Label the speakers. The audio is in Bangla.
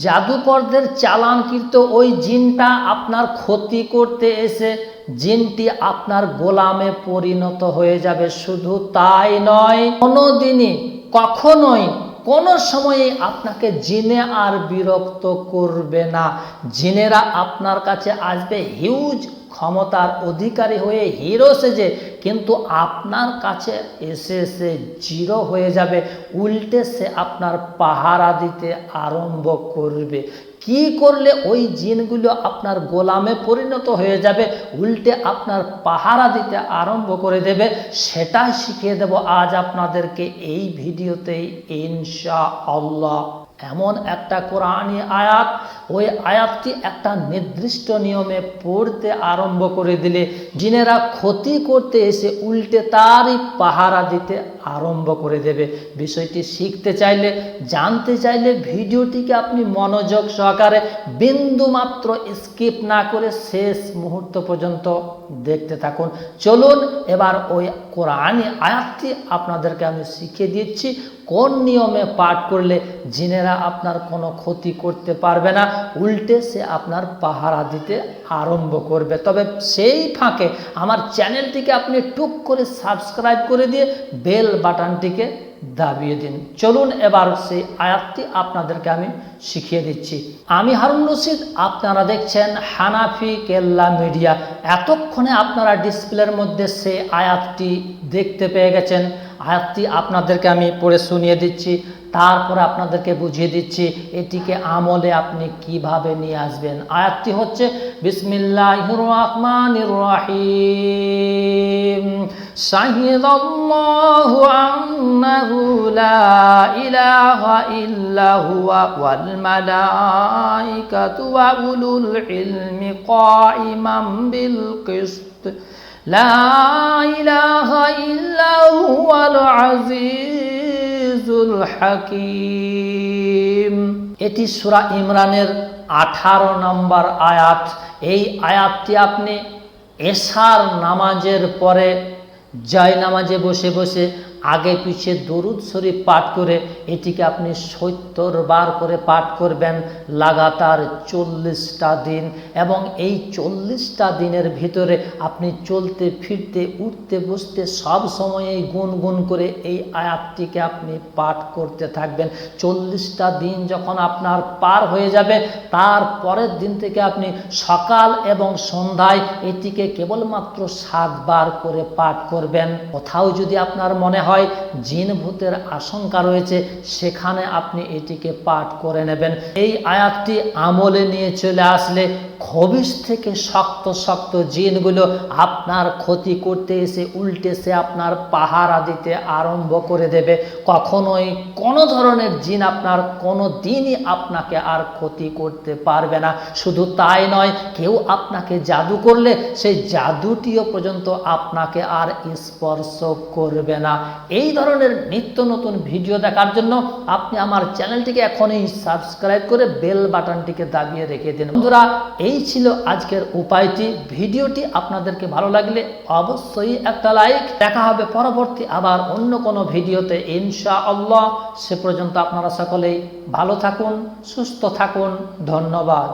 Speaker 1: জাদুকরদের চালানকৃত ওই জিনটা আপনার ক্ষতি করতে এসে জিনটি আপনার গোলামে পরিণত হয়ে যাবে। শুধু তাই নয়, কোনোদিনই, কখনোই, কোনো সময়ে আপনাকে জিনে আর বিরক্ত করবে না। জিনেরা আপনার কাছে আসবে হিউজ ক্ষমতার অধিকারী হয়ে হিরো সেজে কিন্তু আপনার কাছে এসে সে জিরো হয়ে যাবে, উল্টে সে আপনার পাহারা দিতে আরম্ভ করবে। কি করলে ওই জিনগুলো আপনার গোলামে পরিণত হয়ে যাবে, উল্টে আপনার পাহারা দিতে আরম্ভ করে দেবে, সেটাই শিখিয়ে দেব আজ আপনাদেরকে এই ভিডিওতেই ইনশা আল্লাহ এমন একটা কোরআনি আয়াত, ওই আয়াতটি একটা নির্দিষ্ট নিয়মে পড়তে আরম্ভ করে দিলে, জিনেরা ক্ষতি করতে এসে উল্টে তারই পাহারা দিতে আরম্ভ করে দেবে। বিষয়টি শিখতে চাইলে, জানতে চাইলে ভিডিওটিকে আপনি মনোযোগ সহকারে বিন্দু মাত্র স্কিপ না করে শেষ মুহূর্ত পর্যন্ত দেখতে থাকুন। চলুন এবার ওই কোরআনী আয়াতটি আপনাদেরকে আমি শিখিয়ে দিচ্ছি। কোন নিয়মে পাঠ করলে জিনেরা আপনার কোনো ক্ষতি করতে পারবে না, উল্টে সে আপনার পাহারা দিতে আরম্ভ করবে। তবে সেই ফাঁকে আমার চ্যানেলটিকে আপনি টুক করে সাবস্ক্রাইব করে দিয়ে বেল বাটনটিকে দাবিয়ে দিন। চলুন এবার সেই আয়াতটি আপনাদেরকে আমি শিখিয়ে দিচ্ছি। আমি হারুন রশিদ, আপনারা দেখছেন হানাফি কেল্লা মিডিয়া। এতক্ষণে আপনারা ডিসপ্লের মধ্যে সেই আয়াতটি দেখতে পেয়ে গেছেন। আয়াতটি আপনাদেরকে আমি পড়ে শুনিয়ে দিচ্ছি, তারপরে আপনাদেরকে বুঝিয়ে দিচ্ছি এটিকে আমলে আপনি কীভাবে নিয়ে আসবেন। আয়াতটি হচ্ছে বিসমিল্লাহ হুয়া ওয়াল মালাইকাতু ওয়া উলুল ইলমি কাইমাম বিল কিসত। লা ইলাহা ইল্লা হুয়াল আজিজুল হাকিম। এটি সূরা ইমরানের আঠারো নম্বর আয়াত। এই আয়াতটি আপনি এশার নামাজের পরে জয় নামাজে বসে বসে আগে পিছিয়ে দরুদ শরীফ পাঠ করে এটিকে আপনি সত্তর বার করে পাঠ করবেন, লাগাতার চল্লিশটা দিন এবং এই চল্লিশটা দিনের ভিতরে আপনি চলতে, ফিরতে, উঠতে, বসতে সব সময়েই গুনগুন করে এই আয়াতটিকে আপনি পাঠ করতে থাকবেন। চল্লিশটা দিন যখন আপনার পার হয়ে যাবে, তার পরের দিন থেকে আপনি সকাল এবং সন্ধ্যায় এটিকে কেবলমাত্র সাতবার করে পাঠ করবেন। কোথাও যদি আপনার মনে হয়, জিন ভূতের আশঙ্কা রয়েছে, সেখানে আপনি এটিকে পাঠ করে নেবেন। এই আয়াতটি আমলে নিয়ে চলে আসলে খবিস থেকে শক্ত শক্ত জিনগুলো আপনার ক্ষতি করতে এসে উল্টে সে আপনার পাহারা দিতে আরম্ভ করে দেবে। কখনোই কোনো ধরনের জিন আপনার কোনো দিনই আপনাকে আর ক্ষতি করতে পারবে না। শুধু তাই নয়, কেউ আপনাকে জাদু করলে সেই জাদুটিও পর্যন্ত আপনাকে আর স্পর্শ করবে না। এই ধরনের নিত্য নতুন ভিডিও দেখার জন্য আপনি আমার চ্যানেলটিকে এখনই সাবস্ক্রাইব করে বেল বাটনটিকে দাবিয়ে রেখে দিন। বন্ধুরা, এই ছিল আজকের উপায়টি। ভিডিওটি আপনাদেরকে ভালো লাগলে অবশ্যই একটা লাইক। দেখা হবে পরবর্তী আবার অন্য কোনো ভিডিওতে। ইনশা আল্লাহ সে পর্যন্ত আপনারা সকলেই ভালো থাকুন, সুস্থ থাকুন। ধন্যবাদ।